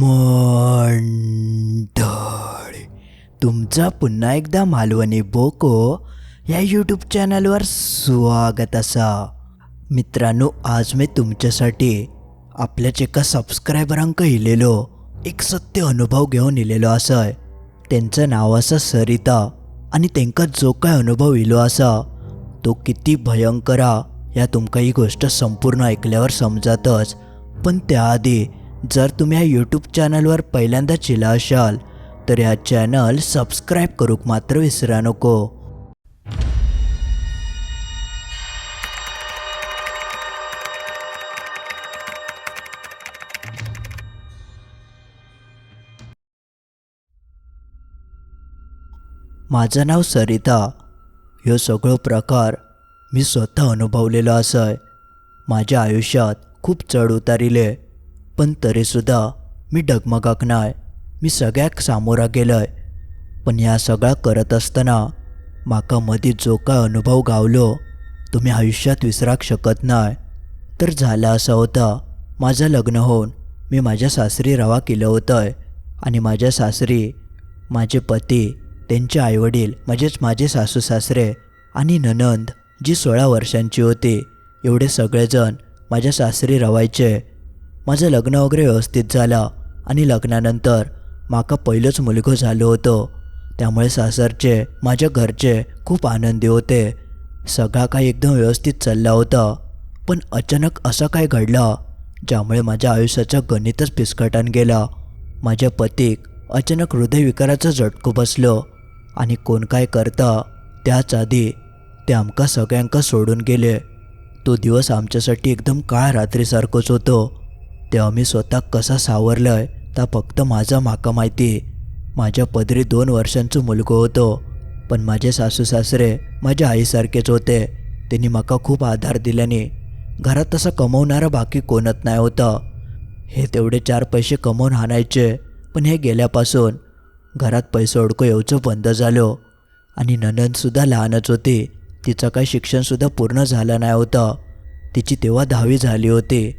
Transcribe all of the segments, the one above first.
मंडळी तुमचा पुन्हा एकदा मालवणी बोको या यूट्यूब चॅनलवर स्वागत असा. मित्रांनो आज मी तुमच्यासाठी आपल्याच एका सबस्क्रायबरांक इलेलो एक सत्य अनुभव घेऊन इलेलो असय. त्यांचं नाव असं सरिता आणि त्यांका जो काय अनुभव इलो असा तो किती भयंकर या तुमका ही गोष्ट संपूर्ण ऐकल्यावर समजातच. पण त्याआधी जर तुम्ही या यूट्यूब चॅनलवर पहिल्यांदा चिला असाल तर या चॅनल सबस्क्राईब करूक मात्र विसरा नको. माझं नाव सरिता. ह्यो सगळो प्रकार मी स्वतः अनुभवलेलो असय. माझ्या आयुष्यात खूप चढ उतारिले. पण तरीसुद्धा मी डगमगाक नाय. मी सगळ्याक सामोरा गेलय. पण ह्या सगळा करत असताना माका मधी जो काय अनुभव गावलो तो मी आयुष्यात विसराक शकत नाय. तर झालं असं होतं माझं लग्न होऊन मी माझ्या सासरी रवा केलं होतं आणि माझ्या सासरी माझे पती त्यांचे आईवडील म्हणजेच माझे सासू सासरे आणि ननंद जी सोळा वर्षांची होती एवढे सगळेजण माझ्या सासरी रवायचे. माझं लग्न वगैरे व्यवस्थित झालं आणि लग्नानंतर माका पहिलंच मुलगो झालो होतो. त्यामुळे सासरचे माझ्या घरचे खूप आनंदी होते. सगळा काही एकदम व्यवस्थित चालला होता. पण अचानक असं काय घडलं? ज्यामुळे माझ्या आयुष्याचं गणितच पिसकटान गेला. माझ्या पतीक अचानक हृदयविकाराचं झटकू बसलो. आणि कोण काय करता? त्याच आधी ते आमका सगळ्यांका सोडून गेले. तो दिवस आमच्यासाठी एकदम काळ रात्रीसारखंच होतो. तेव्हा मी स्वतः कसा सावरलंय ता फक्त माझा माका माहिती. माझ्या पदरी दोन वर्षांचं मुलगो होतो पण माझे सासू सासरे माझ्या आईसारखेच होते. त्यांनी माका खूप आधार दिल्याने. घरात तसं कमवणारा बाकी कोणत नाही होता. हे तेवढे चार पैसे कमवून आणायचे पण हे गेल्यापासून घरात पैसे अडको येऊचं बंद झालो. आणि ननंदसुद्धा लहानच होती. तिचं काही शिक्षणसुद्धा पूर्ण झालं नाही होतं. तिची तेव्हा दहावी झाली होती.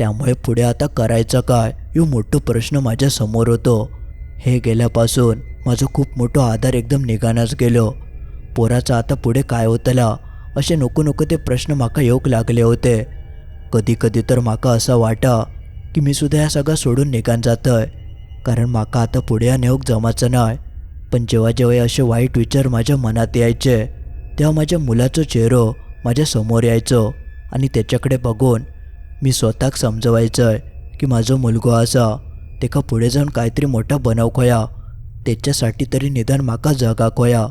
त्यामुळे पुढे आता करायचं काय? यो मोठं प्रश्न माझ्यासमोर होतो. हे गेल्यापासून माझं खूप मोठं आधार एकदम निघानाच गेलो. पोराचं आता पुढे काय होतला? असे नको नको ते प्रश्न माका येऊक लागले होते. कधी कधी तर माका असं वाटा की मी सुद्धा या सगळं सोडून निघान जातंय. कारण माका आता पुढे या नेऊक जमाचं नाही पण जेव्हा जेव्हा असे वाईट विचार माझ्या मनात यायचे तेव्हा माझ्या मुलाचं चेहरो माझ्यासमोर यायचो आणि त्याच्याकडे बघून मी स्वतःक समजवायचंय की माझं मुलगो असा तेका पुढे जाऊन काहीतरी मोठा बनव खोया. त्याच्यासाठी तरी निदान माका जगाक होया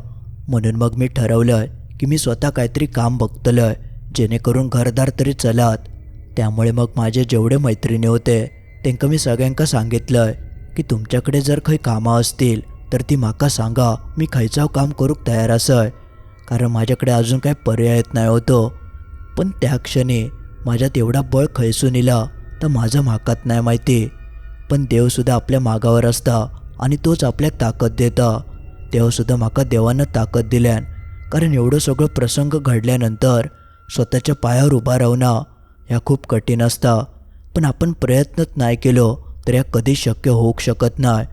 म्हणून मग मी ठरवलंय की मी स्वतः काहीतरी काम बघतलंय जेणेकरून घरदार तरी चलात. त्यामुळे मग माझे जेवढे मैत्रिणी होते त्यांका मी सगळ्यांका सांगितलंय की तुमच्याकडे जर काही कामं असतील तर ती माका सांगा. मी खयचाव काम करूक तयार असय. कारण माझ्याकडे अजून काही पर्याय येत नाही होतो. पण त्या क्षणी माझ्यात एवढा बळ खैसून इला तर माझं माकात नाही माहिती. पण देवसुद्धा आपल्या मागावर असता आणि तोच आपल्याक ताकद देता. तेव्हासुद्धा माका देवानं ताकद दिल्यान कारण एवढं सगळं प्रसंग घडल्यानंतर स्वतःच्या पायावर उभा राहणं ह्या खूप कठीण असता. पण आपण प्रयत्नच नाही केलो तर ह्या कधी शक्य होऊ शकत नाही.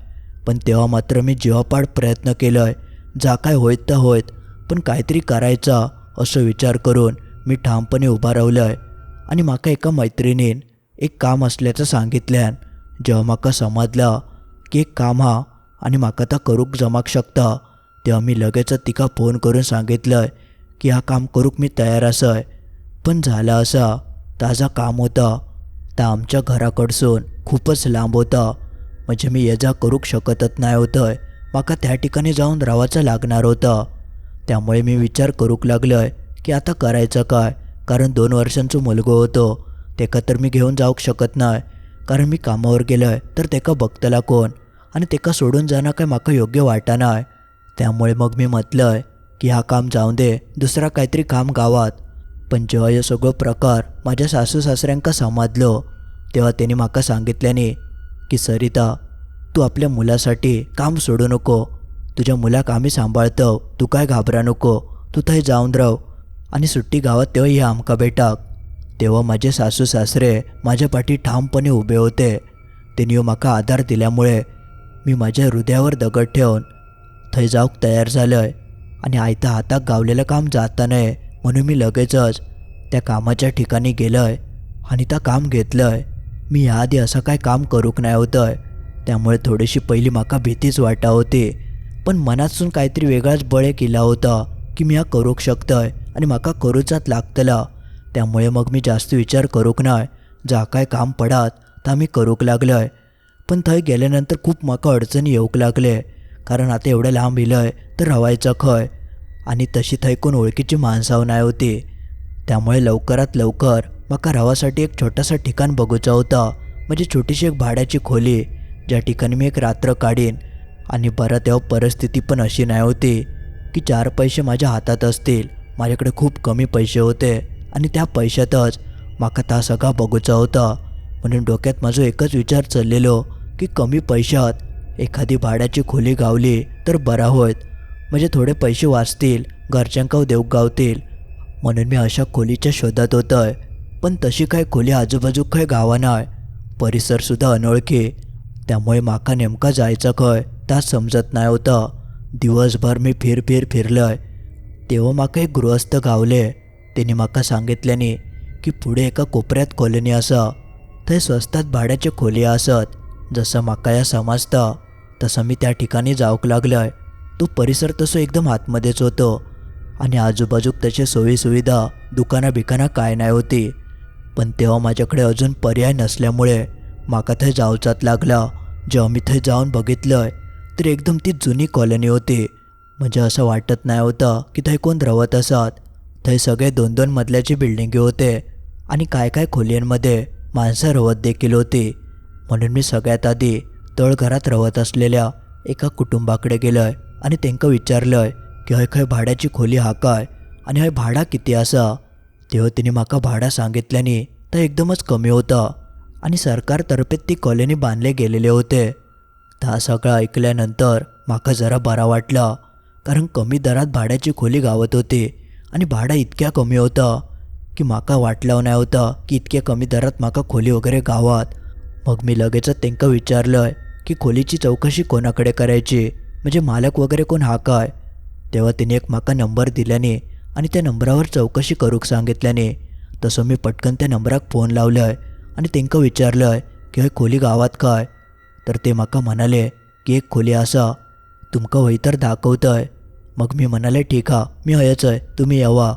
पण तेव्हा मात्र मी जीवापाड प्रयत्न केलोय. जा काय होईत तर होईत पण काहीतरी करायचा असं विचार करून मी ठामपणे उभा राहिलोय. आणि माका एका मैत्रिणीन एक काम असल्याचं सांगितल्यान जेव्हा माका समजला की एक काम हा आणि म्हाका ता करूक जमाक शकता तेव्हा मी लगेचच तिका फोन करून सांगितलंय की हा काम करूक मी तयार असय. पण झाला असा ताजा काम होता. ता आमच्या घराकडसून खूपच लांब होता. म्हणजे मी ये जा करूक शकतच नाही होतंय. माका त्या ठिकाणी जाऊन रावाचं लागणार होतं. त्यामुळे मी विचार करूक लागलोय की आता करायचं काय? कारण दोन वर्षांचं मुलगो होतो. तेका तर मी घेऊन जावंक शकत नाही कारण मी कामावर गेलोय तर तेका बघतला कोण? आणि तेका सोडून जाणं काय माका योग्य वाटा त्यामुळे मग मी म्हटलंय की हा काम जाऊन दे दुसरा काहीतरी काम गावात. पण जेव्हा हे सगळं प्रकार माझ्या सासू सासऱ्यांका समजलो तेव्हा त्यांनी माका सांगितल्याने की सरिता तू आपल्या मुलासाठी काम सोडू नको. तुझ्या मुलाक आम्ही सांभाळतो तू काय घाबरा नको. तू थंय जाऊन राव आणि सुट्टी गावात तेव्हा ये आमका बेटाक तेव्हा माझे सासू सासरे माझ्या पाठी ठामपणे उभे होते. त्यांनी म्हाका आधार दिल्यामुळे मी माझ्या हृदयावर दगड ठेवून थंय जावंक तयार झालंय आणि आयता हाताक गावलेलं काम जाता नये म्हणून मी लगेचच त्या कामाच्या ठिकाणी गेलंय आणि त्या काम घेतलंय. मी ह्या आधी असं काय काम करूक नाही होतंय. त्यामुळे थोडीशी पहिली म्हाका भीतीच वाटा होती. पण मनातसून काहीतरी वेगळाच बळे केला होता की मी हा करूक शकतंय. आणि म्हाका करूचाच लागतला. त्यामुळे मग मी जास्त विचार करूक नाय. जा काय काम पडात ता मी करूक लागलोय. पण थंय गेल्यानंतर खूप म्हाका अडचणी येवंक लागले. कारण आता एवढं लांब इलय तर रवायचं खंय? आणि तशी थंय कोण ओळखीची माणसाव नाही होती. त्यामुळे लवकरात लवकर म्हाका रवासाठी एक छोटासा ठिकाण बघूचा होता. म्हणजे छोटीशी एक भाड्याची खोली. ज्या ठिकाणी मी एक रात्र काढीन. आणि बरं तेव्हा परिस्थिती पण अशी नाही होती की चार पैसे माझ्या हातात असतील. माझ्याकडे खूप कमी पैसे होते आणि त्या पैशातच माका ता सगळा बघूचा होता. म्हणून डोक्यात माझा एकच विचार चाललेलो की कमी पैशात एखादी भाड्याची खोली गावली तर बरा होत म्हणजे थोडे पैसे वाचतील घरच्यांका देऊक गावतील. म्हणून मी अशा खोलीच्या शोधात होतोय. पण तशी काय खोली आजूबाजू काय गावा नाय परिसरसुद्धा अनोळखी. त्यामुळे माका नेमका जायचं खंय ताच समजत नाही होतं. दिवसभर मी फिर फिर फिरलंय. तेव्हा म्हाका एक गृहस्थ गावले. तेणी म्हाका सांगितल्यानी की पुढे एका कोपऱ्यात कॉलनी आसा थंय स्वस्तात भाड्याचे खोली आसत जसं म्हाका या समजता तसं मी त्या ठिकाणी जावंक लागलोय. तो परिसर तसो एकदम आतमध्येच होतो. आणि आजूबाजूक त्याचे सोयीसुविधा दुकानं बिकानं काय नाही होती. पण तेव्हा माझ्याकडे अजून पर्याय नसल्यामुळे माका थंय जावचाच लागला. जेव्हा मी थंय जाऊन बघितलंय तर एकदम ती जुनी कॉलनी होती. म्हणजे असं वाटत नाही होतं की थंय कोण रवत असत. थंय सगळे दोन दोन मजल्याची बिल्डिंगी होते आणि काय काय खोल्यांमध्ये माणसं रवत देखील होती. म्हणून मी सगळ्यात आधी तळघरात रवत असलेल्या एका कुटुंबाकडे गेलोय आणि त्यांना विचारलंय की हय खंय भाड्याची खोली हा काय आणि हय भाडा किती असा? तेव्हा तिने म्हाका भाडा सांगितल्याने तर एकदमच कमी होतं आणि सरकारतर्फे ती कॉलनी बांधले गेलेले होते. त्या सगळं ऐकल्यानंतर माका जरा बरा वाटला कारण कमी दरात भाड्याची खोली गावत होते आणि भाडं इतक्या कमी होतं की माका वाटलं नाही होतं की इतक्या कमी दरात माका खोली वगैरे गावात. मग मी लगेचच त्यांना विचारलं की खोलीची चौकशी कोणाकडे करायची? म्हणजे मालक वगैरे कोण हा काय? तेव्हा तिने एक माका नंबर दिल्याने आणि त्या नंबरावर चौकशी करूक सांगितल्याने तसं मी पटकन त्या नंबराक फोन लावलंय आणि त्यांका विचारलंय की हय खोली गावात काय? तर ते म्हाका म्हणाले की एक खोली आसा तुमका वय तर दाखवतंय. मग मी म्हणाले ठीक हा मी हयच आहे तुम्ही येवा.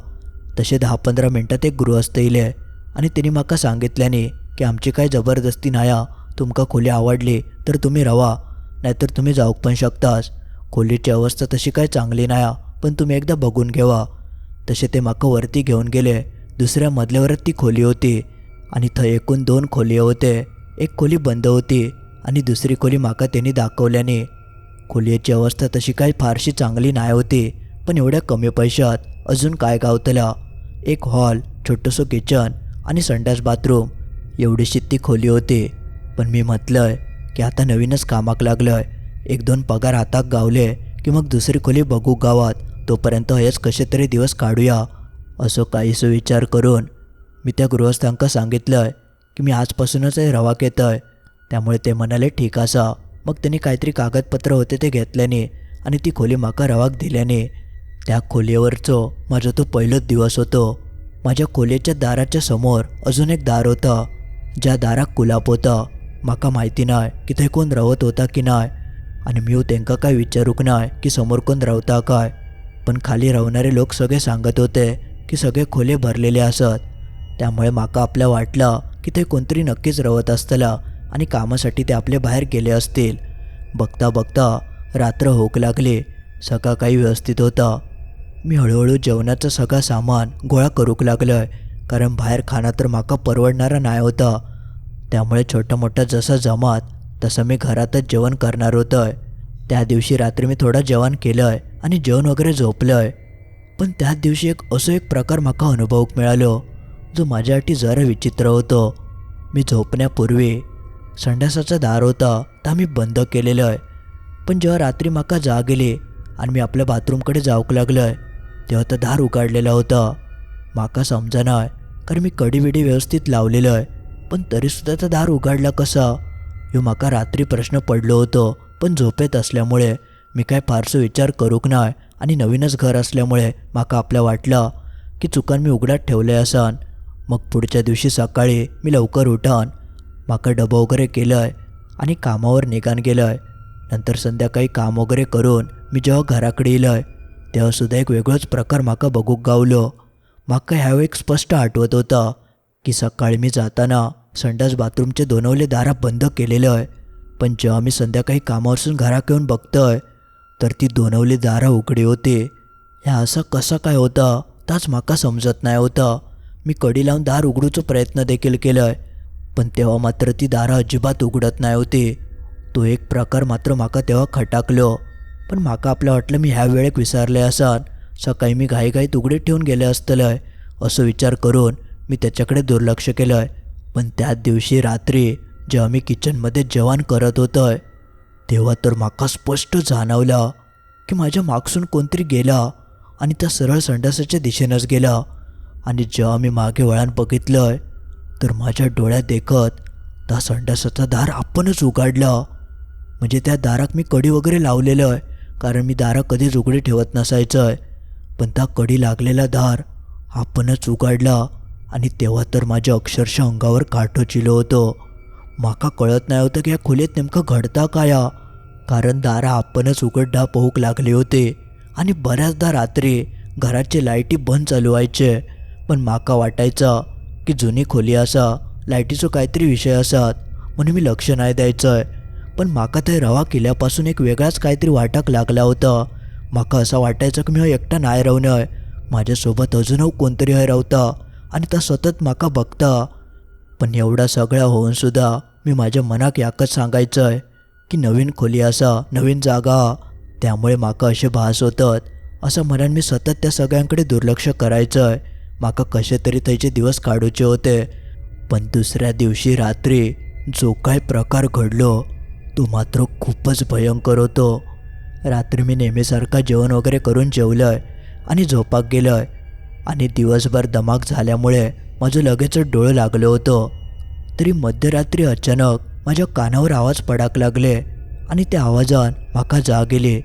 तसे दहा पंधरा मिनटात एक गृहस्थ येयले आणि तिने म्हाका सांगितल्याने की आमची काय जबरदस्ती नाया तुमका खोली आवडली तर तुम्ही रवा नाहीतर तुम्ही जाऊक पण शकतास. खोलीची अवस्था तशी काय चांगली नाया पण तुम्ही एकदा बघून घेवा. तसे ते म्हाका वरती घेऊन गेले. दुसऱ्या मजल्यावरच ती खोली होती आणि थंय एकूण दोन खोली होते. एक खोली बंद होती आणि दुसरी खोली म्हाका त्यांनी दाखवल्याने खोलीची अवस्था तशी काही फारशी चांगली नाही होती पण एवढ्या कमी पैशात अजून काय गावतला? एक हॉल छोटंसं किचन आणि संडास बाथरूम एवढीशी ती खोली होती. पण मी म्हटलंय की आता नवीनच कामाक लागलोय. एक दोन पगार हाताक गावले की मग दुसरी खोली बघू गावात तोपर्यंत हेच कसे तरी दिवस काढूया असं काहीसं विचार करून मी त्या गृहस्थांका सांगितलंय की मी आजपासूनच हे रवाक आहे त्यामुळे ते म्हणाले ठीक असा. मग त्यांनी काहीतरी कागदपत्र होते ते घेतल्याने आणि ती खोली म्हाका रवाक दिल्याने. त्या खोलीवरचो माझा तो पहिलोच दिवस होतो. माझ्या खोलीच्या दाराच्या समोर अजून एक दार होता. ज्या दाराक कुलाप होता. म्हाका माहिती नाही की थंय कोण रावत होता की नाय आणि मी तेंका काय विचारूक नाय की समोर कोण रावता काय. पण खाली रावणारे लोक सगळे सांगत होते की सगळे खोले भरलेले असत. त्यामुळे माका आपल्या वाटलं की ते कोणतरी नक्कीच रवत असतला. आणि कामासाठी ते आपले बाहेर गेले असतील. बघता बघता रात्र होक लागले. सकाळ काही व्यवस्थित होता. मी हळूहळू जेवणाचं सगळं सामान गोळा करूक लागलोय. कारण बाहेर खाणं तर माका परवडणारा नाही होता. त्यामुळे छोटं मोठं जसं जमात तसं मी घरातच जेवण करणार होतंय. त्या दिवशी रात्री मी थोडं जेवण केलंय आणि जेवण वगैरे झोपलंय. पण त्याच दिवशी एक असो एक प्रकार माका अनुभवक मिळालो. जो माझ्यासाठी जरा विचित्र होतो. मी झोपण्यापूर्वी संडासाचं दार होता तर मी बंद केलेलं आहे. पण जेव्हा रात्री म्हाका जाग येली आणि मी आपल्या बाथरूमकडे जाऊक लागलोय तेव्हा तर दार उघडलेला होता. माका समजना कारण मी कडीबिडी व्यवस्थित लावलेलं आहे पण तरीसुद्धा तर दार उघडला कसा? ह्यो माका रात्री प्रश्न पडलो होतो पण झोपेत असल्यामुळे मी काय फारसं विचार करूक नाही आणि नवीनच घर असल्यामुळे माका आपल्या वाटलं की चुकान मी उघड्यात ठेवले असन. मग पुढच्या दिवशी सकाळी मी लवकर उठान म्हाका डबो वगैरे केलंय आणि कामावर निघान गेलंय. नंतर संध्याकाळी काम वगैरे करून मी जेव्हा घराकडे येयलंय तेव्हा तेव्हासुद्धा एक वेगळोच प्रकार म्हाका बघूक गावलो. म्हाका ह्यावेळी एक स्पष्ट आठवत होतं की सकाळी मी जाताना संडास बाथरूमचे दोनवले दारा बंद केलेलं आहे पण जेव्हा मी संध्याकाळी कामावरसून घराक येऊन बघतोय तर ती दोनवली दारा उघडी होती. ह्या असं कसं काय होतं ताच म्हाका समजत नाही होतं. मी कडी लावून दार उघडूचो प्रयत्न देखील केलोय. पण तेव्हा मात्र ती दारं अजिबात उघडत नाही होती. तो एक प्रकार मात्र माका तेव्हा खटाकलो. पण माका आपलं वाटलं मी ह्या वेळेक विसरले असान. सकाळी मी घाईघाईत उघडीत ठेवून गेले असतलंय. असं विचार करून मी त्याच्याकडे दुर्लक्ष केलंय. पण त्या दिवशी रात्री जेव्हा मी किचनमध्ये जेवण करत होतोय तेव्हा तर माका स्पष्ट जाणवलं की माझ्या मागसून कोणतरी गेला आणि त्या सरळ संडासाच्या दिशेनंच गेला. आणि जेव्हा मी मागे वळण बघितलंय तर माझ्या डोळ्यात देखत त्या संडासाचा दार आपणच उघडला. म्हणजे त्या दाराक मी कडी वगैरे लावलेलं आहे कारण मी दारा कधीच उघडी ठेवत नसायचं आहे पण त्या कडी लागलेला दार आपणच उघडला आणि तेव्हा तर माझ्या अक्षरशः अंगावर काठो चिलो होतो. माका कळत नाही होतं की या खोलीत नेमकं घडता काया कारण दारा आपणच उघडा पोहूक लागले होते. आणि बऱ्याचदा रात्री घराचे लाईटी बंद चालू व्हायचे पण माका वाटायचं की जुनी खोली असा लायटीचो काहीतरी विषय आसात म्हणून मी लक्ष नाही द्यायचं आहे पण माका ते रवा किल्ल्यापासून एक वेगळाच काहीतरी वाटक लागला होता. माका असं वाटायचं की मी हो एकटा नाही राहू माझ्यासोबत अजूनही कोणतरी हय रावता आणि तो सतत माका बघता. पण एवढा सगळा होऊन सुद्धा मी माझ्या मनाक याकच सांगायचं आहे की नवीन खोली असा नवीन जागा त्यामुळे माका असे भास होतात असं म्हणून मी सतत त्या सगळ्यांकडे दुर्लक्ष करायचं आहे माका कसे तरी त्याचे दिवस काढूचे होते. पण दुसऱ्या दिवशी रात्री जो काय प्रकार घडलो तो मात्र खूपच भयंकर होतो. रात्री मी नेहमीसारखा जेवण वगैरे करून जेवलं आहे आणि झोपाक गेलं आहे आणि दिवसभर दमाक झाल्यामुळे माझं लगेचच डोळं लागलं होतं. तरी मध्यरात्री अचानक माझ्या कानावर आवाज पडाक लागले आणि त्या आवाजान म्हाका जाग येली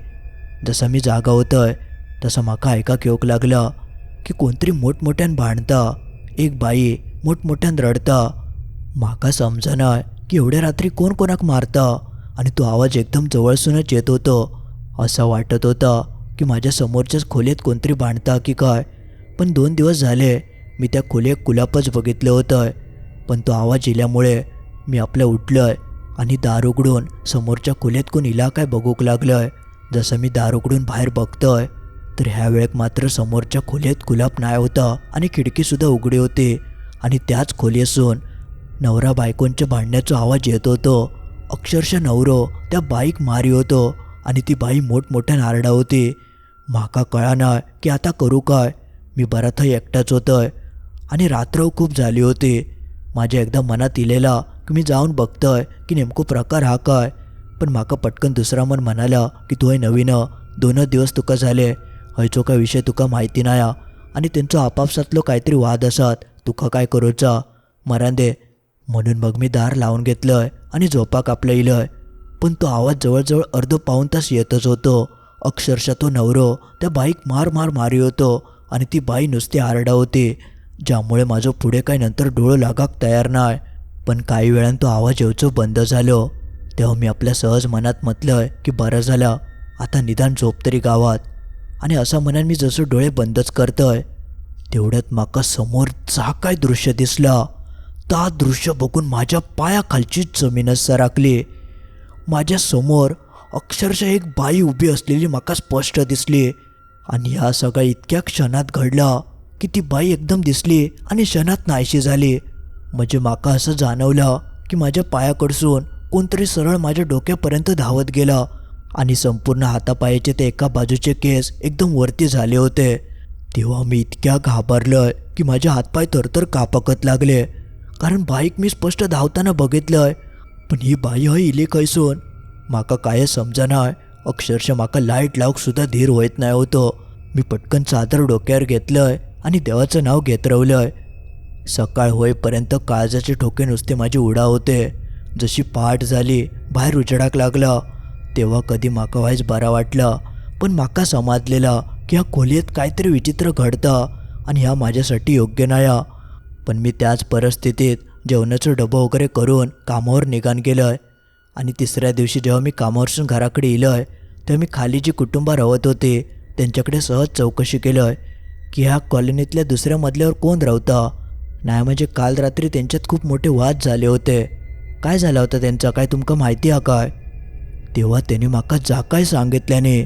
जसं मी जागा होतोय तसं म्हाका ऐकाक येऊक लागलं. की कोणतरी मोठमोठ्यान भांडता. एक बाई मोठमोठ्यान रडता. म्हाका समजना की एवढ्या रात्री कोण कोणाक मारता आणि तो आवाज एकदम जवळसूनच येत होतो. असं वाटत होता की माझ्या समोरच्याच खोलीत कोणतरी भांडता की काय. पण दोन दिवस झाले मी त्या खोलीत कुलापच बघितलं होतं. पण तो आवाज येल्यामुळे मी आपलं उठलोय आणि दार उघडून समोरच्या खोलीत कोण इला काय बघूक लागलोय. जसं मी दार उघडून बाहेर बघतोय. तर ह्या वेळेत मात्र समोरच्या खोलीत कुलाप नाही होता आणि खिडकीसुद्धा उघडी होती. आणि त्याच खोली असून नवरा बायकोंच्या भांडण्याचा आवाज येत होतो. अक्षरशः नवरो त्या बाईक मारी होतो आणि ती बाई मोठमोठ्या नारडा होती. म्हाका कळाना की आता करू काय? मी बरा एकटाच होतोय. आणि रात्र खूप झाली होती. माझ्या एकदा मनात इलेला की मी जाऊन बघतोय की नेमको प्रकार हा काय? पण माका पटकन दुसरा मन म्हणाला की तू हे नवीन. दोनच दिवस तुका झाले. हयचो काय विषय तुका माहिती नाही आणि त्यांचो आपापसातलो काहीतरी वाद असत तुका काय करूचा? मरण दे म्हणून मग मी दार लावून घेतलंय आणि झोपाक आपलं इलंय पण तो आवाज जवळजवळ अर्ध पाऊण तास येतच होतो. अक्षरशः तो नवरो त्या बाईक मार मार मारी होतो आणि ती बाई नुसती आरडा होती ज्यामुळे माझं पुढे काही नंतर डोळं लागाक तयार नाही पण काही वेळान तो आवाज येऊचो बंद झालो. तेव्हा मी आपल्या सहज मनात म्हटलंय की बरं झालं आता निदान झोप तरी गावात. आणि असं म्हणून मी जसं डोळे बंदच करतोय तेवढ्यात माका समोर जा काय दृश्य दिसला. ता दृश्य बघून माझ्या पायाखालचीच जमीनच सरकली माझ्यासमोर अक्षरशः एक बाई उभी असलेली माका स्पष्ट दिसली. आणि ह्या सगळ्या इतक्या क्षणात घडला की ती बाई एकदम दिसली आणि क्षणात नाहीशी झाली. म्हणजे माका असं जाणवलं की माझ्या पायाकडसून कोणतरी सरळ माझ्या डोक्यापर्यंत धावत गेला. आणि संपूर्ण हातापायाचे ते एका बाजूचे केस एकदम वरती झाले होते. तेव्हा मी इतक्या घाबरलोय की माझे हातपाय थरथर कापकत लागले. कारण बाईक मी स्पष्ट धावताना बघितलंय पण ही बाई हय इली खैसून माका काय समजनाय अक्षरशः माका लाइट लावूक सुद्धा धीर होत नाही होतो. मी पटकन चादर डोक्यावर घेतलंय आणि देवाचं नाव घेत रवलंय. सकाळ होईपर्यंत काळजाचे ठोके नुसते माझे उडा होते. जशी पहाट झाली बाहेर उजडाक लागला. तेव्हा कधी माका वायच बरा वाटला. पण माका समजलेला की ह्या खोलीत काहीतरी विचित्र घडता आणि ह्या माझ्यासाठी योग्य नाही पण मी त्याच परिस्थितीत जेवणाचं डबं वगैरे करून कामावर निघान आहे आणि तिसऱ्या दिवशी जेव्हा मी कामावरसून घराकडे येलोय तेव्हा मी खाली जी कुटुंब राहत होते त्यांच्याकडे सहज चौकशी केलोय की ह्या कॉलनीतल्या दुसऱ्या मजल्यावर कोण राहता नाही म्हणजे काल रात्री त्यांच्यात खूप मोठे वाद झाले होते. काय झाला होता त्यांचा? काय तुमका माहिती हा काय? तेव्हा त्याने म्हाका जा काय सांगितल्याने?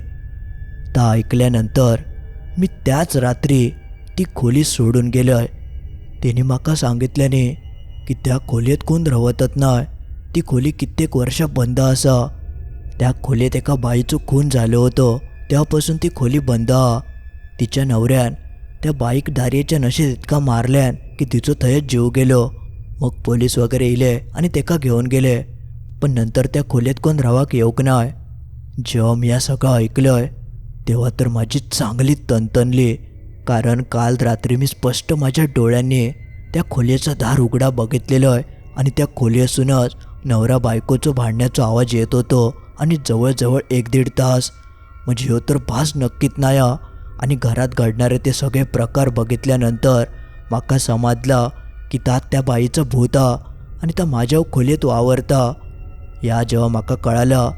ता ऐकल्यानंतर मी त्याच रात्री ती खोली सोडून गेलोय. त्याने म्हाका सांगितल्याने की त्या खोलीत कोण रवतच नाय ती खोली कित्येक वर्षा बंद असा. त्या खोलीत एका बाईचं खून झालं होतं तेव्हापासून ती खोली बंद. हा तिच्या नवऱ्यान त्या बाईक दारयेच्या नशेत इतका मारल्यान की तिचो थंयच जीव गेलो. मग पोलीस वगैरे येले आणि तेका घेऊन गेले? पण नंतर त्या खोलीत कोण रावाक येऊक नाय? जेव्हा मी या सगळं ऐकलंय तेव्हा तर माझी चांगली तणतणली कारण काल रात्री मी स्पष्ट माझ्या डोळ्यांनी त्या खोलीचा दार उघडा बघितलेलं आहे आणि त्या खोलीसूनच नवरा बायकोचं भांडण्याचा आवाज येत होतो आणि जवळजवळ एक दीड तास. म्हणजे ह्यो तर भास नक्कीच नाही आणि घरात घडणारे ते सगळे प्रकार बघितल्यानंतर म्हाका समजला की तात त्या बाईचं भूता आणि त्या माझ्या खोलीत वावरता. या जेव्हा म्हाका कळालं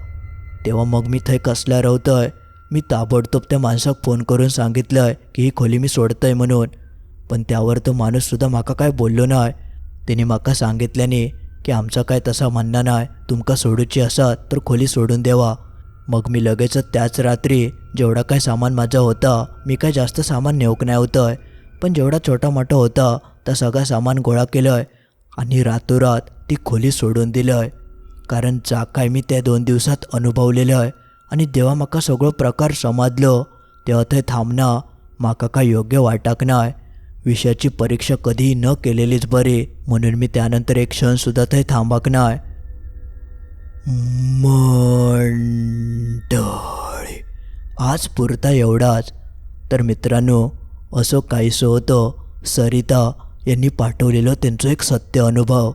तेव्हा मग मी थंय कसल्या रावतय? मी ताबडतोब त्या माणसाक फोन करून सांगितलंय की ही खोली मी सोडतंय म्हणून. पण त्यावर तो माणूससुद्धा म्हाका काय बोललो नाय. त्याने म्हाका सांगितल्याने की आमचा काय तसा म्हणणं नाही तुमका सोडूची असा तर खोली सोडून देवा. मग मी लगेचच त्याच रात्री जेवढा काय सामान माझा होता मी काय जास्त सामान नेऊक नाही होतंय. पण जेवढा छोटा मोठा होता त्या सगळा सामान गोळा केलंय आणि रातोरात ती खोली सोडून दिलंय. कारण जा काय मी त्या दोन दिवसात अनुभवलेलं आहे. आणि जेव्हा म्हाका सगळो प्रकार समजलो. तेव्हा थंय थांबना म्हाका काय योग्य वाटाक नाय विषयाची परीक्षा कधीही न केलेलीच बरी. म्हणून मी त्यानंतर एक क्षणसुद्धा थंय थांबाक नाय मंडळी आज पुरता एवढाच. तर मित्रांनो असो काहीसं होतं. सरिता यांनी पाठवलेलं त्यांचं एक सत्य अनुभव.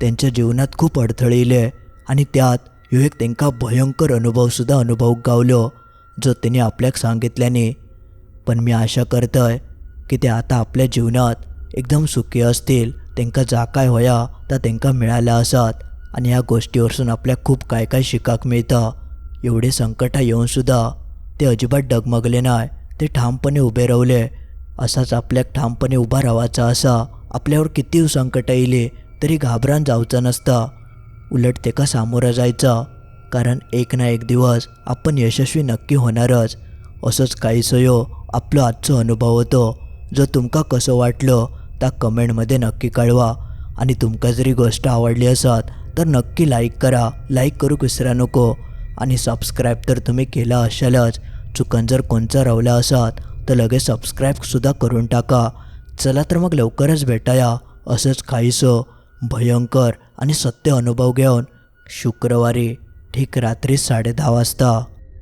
त्यांच्या जीवनात खूप अडथळे आनी आणि त्यात ह्यो एक त्यांका भयंकर अनुभवसुद्धा अनुभव गावलो जो त्यांनी आपल्याक सांगितल्याने. पण मी आशा करतय की ते आता आपल्या जीवनात एकदम सुखी असतील त्यांका जा काय होया ता त्यांका मिळाल्या असत. आणि ह्या गोष्टीवरसून आपल्या खूप काय काय शिकाक मिळतं. एवढे संकटा येऊनसुद्धा ते अजिबात डगमगले नाय ते ठामपणे उभे रावले. असाच आपल्याक ठामपणे उभा राहायचा असा आपल्यावर किती संकट येईले तरी घाबरान जावचं नसता. उलट तेका सामोरं जायचं? कारण एक ना एक दिवस आपण यशस्वी नक्की होणारच. असंच काहीसं यो आपलं आजचं अनुभव होतो. जो तुमका कसं वाटलं त्या कमेंटमध्ये नक्की कळवा. आणि तुमका जरी गोष्ट आवडली असत तर नक्की लाईक करा. लाईक करू विसरा नको. आणि सबस्क्राईब तर तुम्ही केला असालच चुकन जर कोणचा रवला असत तर लगेच सबस्क्राईबसुद्धा करून टाका. चला तर मग लवकरच भेटाया. असंच काहीसं भयंकर आणि सत्य अनुभव घेऊन शुक्रवारी ठीक रात्री साडे दहा वाजता